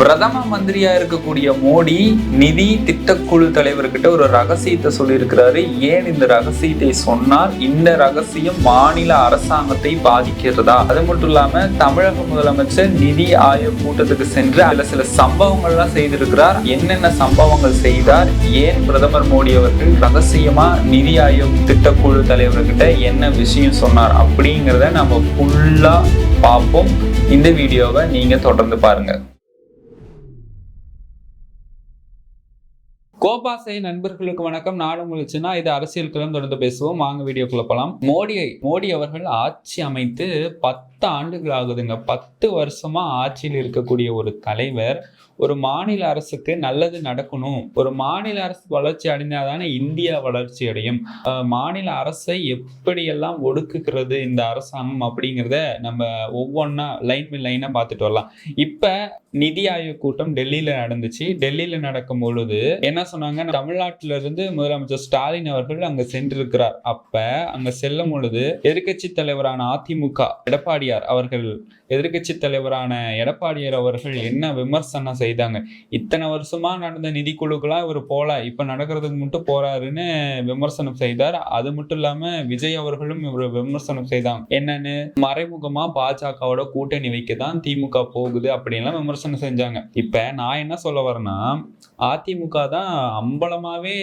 பிரதம மந்திரியா இருக்கக்கூடிய மோடி நிதி திட்டக்குழு தலைவர்கிட்ட ஒரு ரகசியத்தை சொல்லியிருக்கிறாரு. ஏன் இந்த ரகசியத்தை சொன்னார் இந்த ரகசியம் மாநில அரசாங்கத்தை பாதிக்கிறதா? அது மட்டும் இல்லாம தமிழக முதலமைச்சர் நிதி ஆயோக் கூட்டத்துக்கு சென்று அதுல சில சம்பவங்கள்லாம் செய்திருக்கிறார். என்னென்ன சம்பவங்கள் செய்தார்? ஏன் பிரதமர் மோடி அவர்கள் ரகசியமா நிதி ஆயோக் திட்டக்குழு தலைவர்கிட்ட என்ன விஷயம் சொன்னார் அப்படிங்கிறத நம்ம ஃபுல்லா பார்ப்போம். இந்த வீடியோவை நீங்க தொடர்ந்து பாருங்க. கோபாசை நண்பர்களுக்கு வணக்கம். நாடு முழிச்சுன்னா இது அரசியல் களம் தொடர்ந்து பேசுவோம். வாங்க வீடியோக்குள்ள போகலாம் மோடியை மோடி அவர்கள் ஆட்சி அமைத்து பத்து ஆண்டுகள் ஆகுதுங்க. பத்து வருஷமா ஆட்சியில் இருக்கக்கூடிய ஒரு தலைவர் ஒரு மாநில அரசுக்கு நல்லது நடக்கணும். ஒரு மாநில அரசு வளர்ச்சி அடைந்தாதானே இந்தியா வளர்ச்சி அடையும். மாநில அரசை எப்படியெல்லாம் ஒடுக்குகிறது இந்த அரசாங்கம் அப்படிங்கிறத நம்ம ஒவ்வொன்றா லைன் பை லைனாக பார்த்துட்டு வரலாம். இப்போ நிதி ஆயோக் கூட்டம் டெல்லியில நடந்துச்சு. டெல்லியில நடக்கும் பொழுது என்ன சொன்னாங்க? தமிழ்நாட்டில இருந்து முதலமைச்சர் ஸ்டாலின் அவர்கள் அங்கே சென்றிருக்கிறார். அப்ப அங்கே செல்லும் பொழுது எதிர்க்கட்சி தலைவரான அதிமுக எடப்பாடியார் அவர்கள் எதிர்க்கட்சி தலைவரான எடப்பாடியார் அவர்கள் என்ன விமர்சனம் செய்தாங்க. இத்தனை வருஷமா நடந்த நிதிக்குழுக்கெல்லாம் இவர் போல இப்ப நடக்கிறதுக்கு மட்டும் போறாருன்னு விமர்சனம் செய்தார். அது மட்டும் இல்லாம விஜய் அவர்களும் இவர் விமர்சனம் செய்தாங்க. என்னன்னு மறைமுகமா பாஜகவோட கூட்டணி வைக்க தான் திமுக போகுது அப்படின்லாம் விமர்சனம் செஞ்சாங்க. இப்ப நான் என்ன சொல்ல வரேன்னா அதிமுக தான் அம்பலமாவே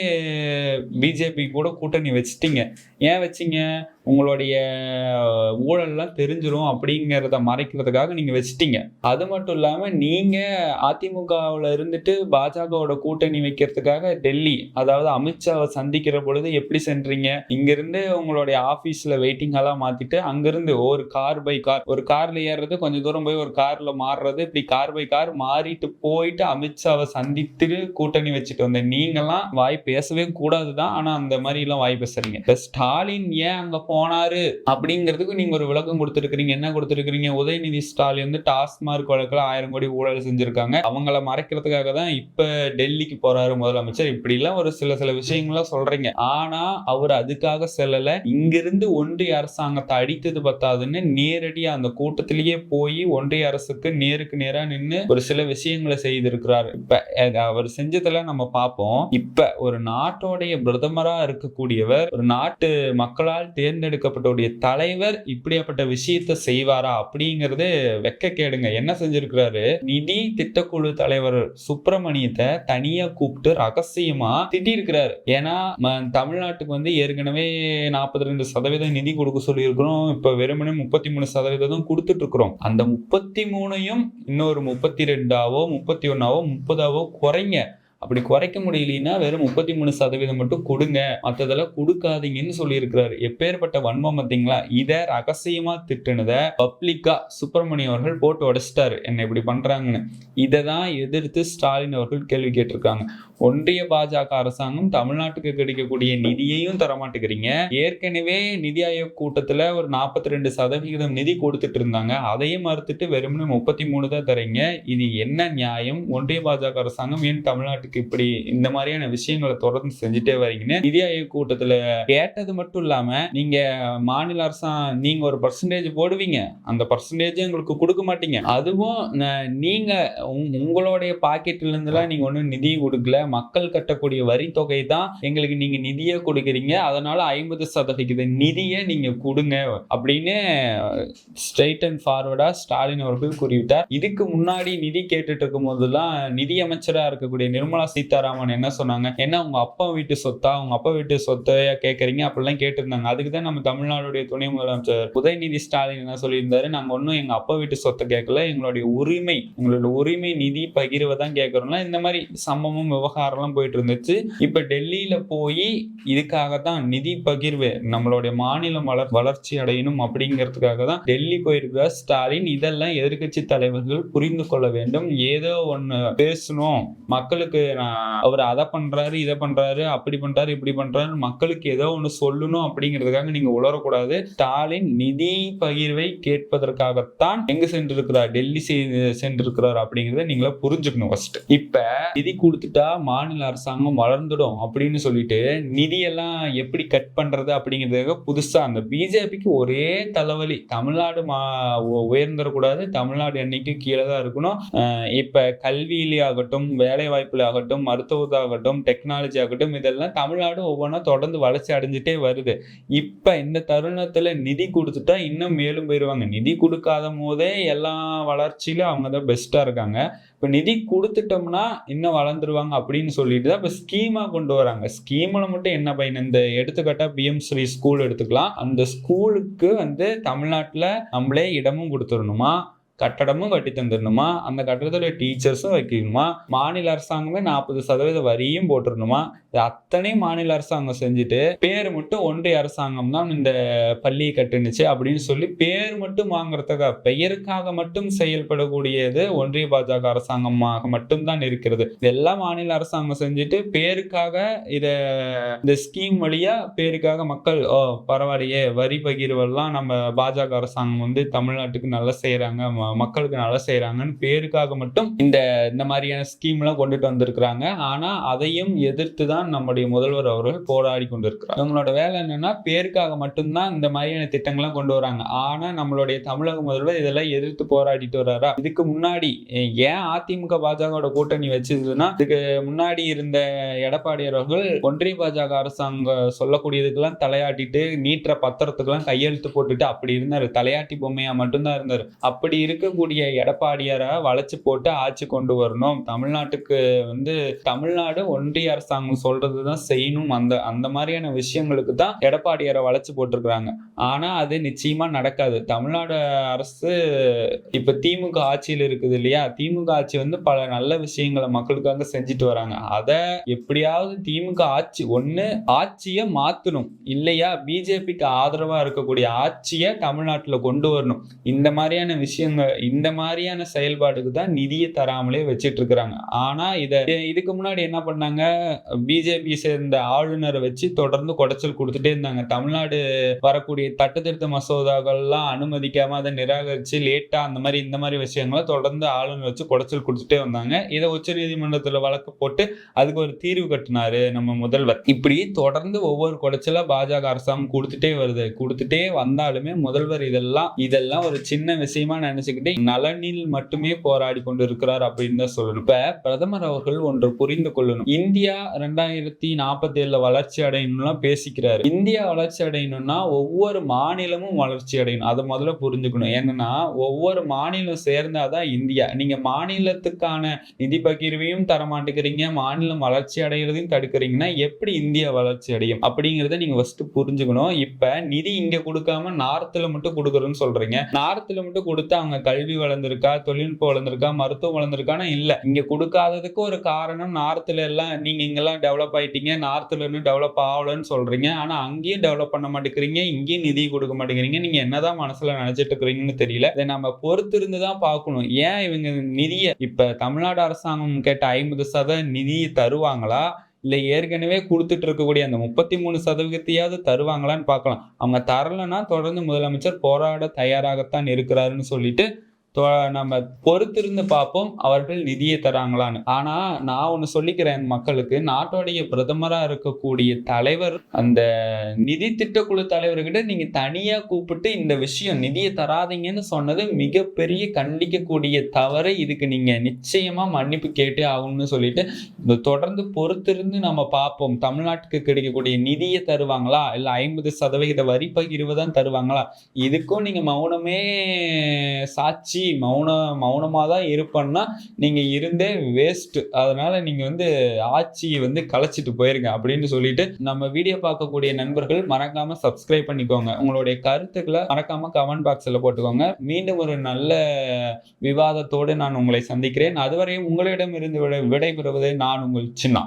பிஜேபி கூட கூட்டணி வச்சிட்டீங்க. ஏன் வச்சீங்க? உங்களுடைய ஊழல்லாம் தெரிஞ்சிடும் அப்படிங்கிறத மறைக்கிறதுக்காக நீங்கள் வச்சிட்டீங்க. அது மட்டும் இல்லாமல் நீங்கள் அதிமுகவில் இருந்துட்டு பாஜகவோட கூட்டணி வைக்கிறதுக்காக டெல்லி அதாவது அமித்ஷாவை சந்திக்கிற பொழுது எப்படி சென்றீங்க? இங்கிருந்து உங்களுடைய ஆஃபீஸில் வெயிட்டிங் எல்லாம் அங்கேருந்து ஒரு கார் பை கார் ஒரு காரில் ஏறுறது கொஞ்சம் தூரம் போய் ஒரு காரில் மாறுறது இப்படி கார் பை கார் மாறிட்டு போயிட்டு அமித்ஷாவை சந்தித்து கூட்டணி வச்சுட்டு வந்தேன். நீங்களாம் வாய் பேசவே கூடாது தான் ஆனால் அந்த மாதிரிலாம் வாய் பேசுறீங்க. ஸ்டாலின் ஏன் அங்கே போனாரு அப்படிங்கிறதுக்கு நீங்க ஒரு விளக்கம் கொடுத்துருக்கீங்க என்ன கொடுத்துருக்கீங்க உதயநிதி ஸ்டாலின் வந்து டாஸ்மார்க் வழக்கில் ஆயிரம் கோடி ஊழல் செஞ்சிருக்காங்க. அவங்கள மறைக்கிறதுக்காக தான் இப்ப டெல்லிக்கு போறாரு முதலமைச்சர். இப்படி எல்லாம் ஒரு சில சில விஷயங்கள்லாம் சொல்றீங்க. ஆனா அவர் அதுக்காக செல்லல. இங்கிருந்து ஒன்றிய அரசாங்கத்தை அடித்தது பத்தாதுன்னு நேரடியா அந்த கூட்டத்திலேயே போய் ஒன்றிய அரசுக்கு நேருக்கு நேரா நின்று ஒரு சில விஷயங்களை செய்திருக்கிறாரு. இப்ப அவர் செஞ்சதுல நம்ம பார்ப்போம். இப்ப ஒரு நாட்டோடைய பிரதமரா இருக்கக்கூடியவர் ஒரு நாட்டு மக்களால் தேர்ந்தெடுக்கப்பட்டவுடைய தலைவர் இப்படியாப்பட்ட விஷயத்த செய்வாரா அப்படிங்கிறது வெக்க கேடுங்க. என்ன செஞ்சிருக்கிறாரு? நிதி திட்டக்குழு தலைவர் சுப்பிரமணியத்தை தனியா கூப்பிட்டு ரகசியமா திட்டிருக்கிறாரு. ஏன்னா தமிழ்நாட்டுக்கு வந்து ஏற்கனவே நாற்பத்தி ரெண்டு சதவீதம் நிதி கொடுக்க சொல்லியிருக்கிறோம். இப்ப வெறுமனே முப்பத்தி மூணு சதவீதம் கொடுத்துட்டு இருக்கிறோம் அந்த முப்பத்தி மூணையும் இன்னொரு முப்பத்தி ரெண்டாவோ முப்பத்தி ஒன்னாவோ முப்பதாவோ குறைங்க. அப்படி குறைக்க முடியலன்னா வெறும் முப்பத்தி மூணு சதவீதம் மட்டும் கொடுங்க. மற்றதெல்லாம் கொடுக்காதீங்கன்னு சொல்லியிருக்கிறாரு. எப்பேற்பட்ட வன்மம் பார்த்தீங்களா? இதை ரகசியமா திட்டுனதை பப்ளிக்கா சுப்பிரமணியம் அவர்கள் போட்டு உடைச்சிட்டாரு. என்ன இப்படி பண்றாங்கன்னு. இதை தான் எதிர்த்து ஸ்டாலின் அவர்கள் கேள்வி கேட்டிருக்காங்க. ஒன்றிய பாஜக அரசாங்கம் தமிழ்நாட்டுக்கு கிடைக்கக்கூடிய நிதியையும் தரமாட்டேங்கிறீங்க. ஏற்கனவே நிதி ஆயோக் கூட்டத்தில் ஒரு நாற்பத்தி ரெண்டு சதவிகிதம் நிதி கொடுத்துட்டு இருந்தாங்க. அதையும் மறுத்துட்டு வெறுமனே முப்பத்தி மூணு தான் தரீங்க இது என்ன நியாயம்? ஒன்றிய பாஜக அரசாங்கம் ஏன் தமிழ்நாட்டுக்கு இப்படி இந்த மாதிரியான விஷயங்களை தொடர்ந்து செஞ்சுட்டே வரீங்கன்னு நிதி ஆயோக் கூட்டத்தில் கேட்டது மட்டும் இல்லாம நீங்க மாநில அரசாங்க நீங்க ஒரு பர்சன்டேஜ் போடுவீங்க. அந்த பர்சன்டேஜ் எங்களுக்கு கொடுக்க மாட்டீங்க. அதுவும் நீங்கள் நீங்க உங்- உங்களுடைய பாக்கெட்ல இருந்துலாம் நீங்க ஒன்றும் நிதி கொடுக்கல. மக்கள் கட்டக்கூடிய வரி தொகை தான் எங்களுக்கு நீங்க நிதியே கொடுக்குறீங்க. அதனால ஐம்பது சதவிகித நிதியை நீங்க கொடுங்க அப்படின்னு ஸ்ட்ரைட் அண்ட் ஃபார்வர்டா ஸ்டாலின் அவர்கள் கூறிவிட்டார். இதுக்கு முன்னாடி நிதி கேட்டுட்டு இருக்கும் போதெல்லாம் நிதி அமைச்சராக இருக்கக்கூடிய நிர்மலா சீதாராமன் என்ன சொன்னாங்க? என்ன உங்க அப்பா வீட்டு சொத்தா? உங்க அப்பா வீட்டு சொத்தையா கேட்கறீங்க அப்படிலாம் கேட்டிருந்தாங்க. அதுக்கு தான் நம்ம தமிழ்நாடுடைய துணை முதலமைச்சர் உதயநிதி ஸ்டாலின் என்ன சொல்லியிருந்தாரு? நாங்க ஒன்றும் எங்க அப்பா வீட்டு சொத்தை கேட்கல எங்களுடைய உரிமை எங்களோட உரிமை நிதி பகிர்வை தான் கேட்கறோம்னா இந்த மாதிரி சம்பவம் விவகாரம்லாம் போயிட்டு இருந்துச்சு இப்ப டெல்லியில போய் இதுக்காக தான் நிதி பகிர்வு நம்மளுடைய மாநிலம் வளர் வளர்ச்சி அடையணும் அப்படிங்கிறதுக்காக தான் டெல்லி போயிருக்கிறார் ஸ்டாலின். இதெல்லாம் எதிர்க்கட்சி தலைவர்கள் புரிந்து கொள்ள வேண்டும். ஏதோ ஒன்று பேசணும். மக்களுக்கு நான் அவர் அதை பண்றாரு இதை பண்றாரு அப்படி பண்றாரு இப்படி பண்றாரு மக்களுக்கு ஏதோ ஒண்ணு சொல்லணும் அப்படிங்கிறதுக்காக நீங்க உளரக்கூடாது ஸ்டாலின் நிதி பகிர்வை கேட்பதற்காகத்தான் எங்க சென்றிருக்கிறார் டெல்லி சென்றிருக்கிறார் அப்படிங்கறத நீங்களா புரிஞ்சுக்கணும் ஃபர்ஸ்ட் இப்ப நிதி கொடுத்துட்டா மாநில அரசாங்கம் வளர்ந்துடும் அப்படின்னு சொல்லிட்டு நிதியெல்லாம் எப்படி கட் பண்றது அப்படிங்கிறதுக்காக புதுசா அந்த பிஜேபிக்கு ஒரே தலைவலி. தமிழ்நாடு மா உயர்ந்துடக்கூடாது. தமிழ்நாடு என்னைக்கும் கீழே தான் இருக்கணும் இப்ப கல்வியிலே ஆகட்டும் வேலை வாய்ப்புல ஆகட்டும் மருத்துவத்தாகட்டும் டெக்னாலஜி ஆகட்டும் இதெல்லாம் தமிழ்நாடு ஒவ்வொன்றா தொடர்ந்து வளர்ச்சி அடைஞ்சிட்டே வருது. இப்போ இந்த தருணத்தில் நிதி கொடுத்துட்டா இன்னும் மேலும் போயிடுவாங்க நிதி கொடுக்காத போதே எல்லா வளர்ச்சியிலும் அவங்க தான் பெஸ்ட்டாக இருக்காங்க. இப்போ நிதி கொடுத்துட்டோம்னா இன்னும் வளர்ந்துருவாங்க அப்படின்னு சொல்லிட்டு தான் இப்போ ஸ்கீமாக கொண்டு வராங்க. ஸ்கீமில் மட்டும் என்ன பயன்? இந்த எடுத்துக்காட்டா பிஎம் ஸ்ரீ ஸ்கூல் எடுத்துக்கலாம். அந்த ஸ்கூலுக்கு வந்து தமிழ்நாட்டில் நம்மளே இடமும் கொடுத்துடணுமா? கட்டடமும் கட்டி தந்துடணுமா அந்த கட்டடத்துல டீச்சர்ஸும் வைக்கணுமா? மாநில அரசாங்கமே நாற்பது சதவீத வரியும் போட்டுடணுமா? இது அத்தனை மாநில அரசாங்கம் செஞ்சுட்டு பேர் மட்டும் ஒன்றிய அரசாங்கம் தான் இந்த பள்ளியை கட்டுனுச்சு அப்படின்னு சொல்லி பேர் மட்டும் வாங்குறதுக்காக பெயருக்காக மட்டும் செயல்படக்கூடியது ஒன்றிய பாஜக அரசாங்கமாக மட்டும்தான் இருக்கிறது. இதெல்லாம் மாநில அரசாங்கம் செஞ்சுட்டு பேருக்காக இத இந்த ஸ்கீம் வழியா பேருக்காக மக்கள் ஓ பரவாயில்லையே வரி பகிர்வெல்லாம் நம்ம பாஜக அரசாங்கம் வந்து தமிழ்நாட்டுக்கு நல்லா செய்யறாங்க மக்களுக்கு நல்லா செய்கிறாங்கன்னு பேருக்காக மட்டும் இந்த இந்த மாதிரியான ஸ்கீம்லாம் கொண்டுட்டு வந்திருக்கிறாங்க. ஆனால் அதையும் எதிர்த்து தான் நம்முடைய முதல்வர் அவர்கள் போராடி கொண்டிருக்கிறார். இவங்களோட வேலை என்னன்னா பேருக்காக மட்டும்தான் இந்த மாதிரியான திட்டங்கள்லாம் கொண்டு வராங்க. ஆனால் நம்மளுடைய தமிழக முதல்வர் இதெல்லாம் எதிர்த்து போராடிட்டு வர்றாரா? இதுக்கு முன்னாடி ஏன் அதிமுக பாஜகவோட கூட்டணி வச்சதுன்னா இதுக்கு முன்னாடி இருந்த எடப்பாடி அவர்கள் ஒன்றிய பாஜக அரசாங்கம் சொல்லக்கூடியதுக்கெல்லாம் தலையாட்டிட்டு நீட்டுற பத்திரத்துக்கெல்லாம் கையெழுத்து போட்டுட்டு அப்படி இருந்தார். தலையாட்டி பொம்மையா மட்டும்தான் இருந்தார். அப்படி இருக்கக்கூடிய எடப்பாடியாரை வளைச்சு போட்டு ஆட்சி கொண்டு வரணும். தமிழ்நாட்டுக்கு வந்து தமிழ்நாடு ஒன்றிய அரசாங்கம் சொல்றதுதான் செய்யணும். அந்த அந்த மாதிரியான விஷயங்களுக்கு தான் எடப்பாடியாரை வளைச்சு போட்டிருக்கிறாங்க. ஆனா அது நிச்சயமா நடக்காது. தமிழ்நாடு அரசு இப்ப திமுக ஆட்சியில் இருக்குது இல்லையா? திமுக ஆட்சி வந்து பல நல்ல விஷயங்களை மக்களுக்காக செஞ்சுட்டு வராங்க. அத எப்படியாவது திமுக ஆட்சி ஒண்ணு ஆட்சியை மாத்தணும். இல்லையா? பிஜேபிக்கு ஆதரவா இருக்கக்கூடிய ஆட்சியை தமிழ்நாட்டுல கொண்டு வரணும். இந்த மாதிரியான விஷயங்கள் இந்த மாதிரியான செயல்பாடுக்கு தான் நிதியை தராமலே வச்சிட்டு இருக்கிறாங்க ஆனா இத இதுக்கு முன்னாடி என்ன பண்ணாங்க? பிஜேபி சேர்ந்த ஆளுநரை வச்சு தொடர்ந்து குடைச்சல் கொடுத்துட்டே இருந்தாங்க. தமிழ்நாடு வரக்கூடிய தட்டுத்திருத்த மசோதாக்கள்லாம் அனுமதிக்காம அதை நிராகரிச்சு லேட்டா அந்த மாதிரி இந்த மாதிரி விஷயங்களை தொடர்ந்து ஆளுநர் வச்சு குடைச்சல் கொடுத்துட்டே வந்தாங்க. இதை உச்ச நீதிமன்றத்துல வழக்கு போட்டு அதுக்கு ஒரு தீர்வு கட்டினாரு நம்ம முதல்வர். இப்படி தொடர்ந்து ஒவ்வொரு குடைச்சலா பாஜக அரசாங்கம் கொடுத்துட்டே வருது. கொடுத்துட்டே வந்தாலுமே முதல்வர் இதெல்லாம் இதெல்லாம் ஒரு சின்ன விஷயமா வச்சுக்கிட்டு நலனில் மட்டுமே போராடி கொண்டு இருக்கிறார் அப்படின்னு தான் சொல்லணும். இப்ப பிரதமர் அவர்கள் ஒன்று புரிந்து கொள்ளணும். இந்தியா ரெண்டாயிரத்தி நாற்பத்தி ஏழுல வளர்ச்சி அடையணும்லாம் பேசிக்கிறாரு. இந்தியா வளர்ச்சி அடையணும்னா ஒவ்வொரு மாநிலமும் வளர்ச்சி அடையணும். அதை முதல்ல புரிஞ்சுக்கணும். என்னன்னா ஒவ்வொரு மாநிலம் சேர்ந்தாதான் இந்தியா. நீங்க மாநிலத்துக்கான நிதி பகிர்வையும் தர மாட்டேங்கிறீங்க மாநிலம் வளர்ச்சி அடைகிறதையும் தடுக்கிறீங்கன்னா எப்படி இந்தியா வளர்ச்சி அடையும்? அப்படிங்கறத நீங்க ஃபர்ஸ்ட் புரிஞ்சுக்கணும். இப்ப நிதி இங்க கொடுக்காம நார்த்ல மட்டும் கொடுக்குறோன்னு சொல்றீங்க. நார்த்ல மட்டும் கொடுத்து அவங்க கல்வி வளர்ந்துருக்கா தொழில்நுட்பம் வளர்ந்துருக்கா மருத்துவம் வளர்ந்திருக்கானா இல்லை. இங்கே கொடுக்காததுக்கு ஒரு காரணம் நார்த்தில் எல்லாம் நீங்கள் இங்கெல்லாம் டெவலப் ஆகிட்டீங்க நார்த்தில் இன்னும் டெவலப் ஆகலன்னு சொல்றீங்க. ஆனால் அங்கேயும் டெவலப் பண்ண மாட்டேங்கிறீங்க இங்கேயும் நிதி கொடுக்க மாட்டேங்கிறீங்க. நீங்கள் என்னதான் மனசில் நினைச்சிட்டு இருக்கிறீங்கன்னு தெரியல. இதை நம்ம பொறுத்து இருந்து தான் பார்க்கணும். ஏன் இவங்க நிதியை இப்போ தமிழ்நாடு அரசாங்கம் கேட்ட ஐம்பது சத நிதியை தருவாங்களா? இல்ல ஏற்கனவே கொடுத்துட்டு இருக்கக்கூடிய அந்த முப்பத்தி மூணு சதவீதத்தையாவது தருவாங்களான்னு பார்க்கலாம். அவங்க தரலைன்னா தொடர்ந்து முதலமைச்சர் போராட தயாராகத்தான் இருக்கிறாருன்னு சொல்லிட்டு நம்ம பொறுத்திருந்து பார்ப்போம் அவர்கள் நிதியை தராங்களான்னு. ஆனா நான் ஒண்ணு சொல்லிக்கிறேன் மக்களுக்கு நாட்டோடைய பிரதமரா இருக்கக்கூடிய தலைவர் அந்த நிதி திட்டக்குழு தலைவர்கிட்ட நீங்க தனியா கூப்பிட்டு இந்த விஷயம் நிதியை தராதீங்கன்னு சொன்னது மிகப்பெரிய கண்டிக்கக்கூடிய தவறு இதுக்கு நீங்க நிச்சயமா மன்னிப்பு கேட்டே ஆகணும்னு சொல்லிட்டு தொடர்ந்து பொறுத்திருந்து நம்ம பார்ப்போம். தமிழ்நாட்டுக்கு கிடைக்கக்கூடிய நிதியை தருவாங்களா? இல்ல ஐம்பது சதவிகித வரி பகிர்வு தான் தருவாங்களா? இதுக்கும் நீங்க மௌனமே சாட்சி மௌன மௌனமாக தான் இருப்பேன்னா நீங்கள் இருந்தே வேஸ்ட்டு அதனால் நீங்கள் வந்து ஆட்சியை வந்து கலைச்சிட்டு போயிருங்க அப்படின்னு சொல்லிட்டு நம்ம வீடியோ பார்க்கக்கூடிய நண்பர்கள் மறக்காமல் சப்ஸ்கிரைப் பண்ணிக்கோங்க. உங்களுடைய கருத்துக்களை மறக்காமல் கமெண்ட் பாக்ஸில் போட்டுக்கோங்க. மீண்டும் ஒரு நல்ல விவாதத்தோடு நான் உங்களை சந்திக்கிறேன். அதுவரையும் உங்களிடம் இருந்து விடை விடைபெறுவது நான் உங்கள் சின்னா.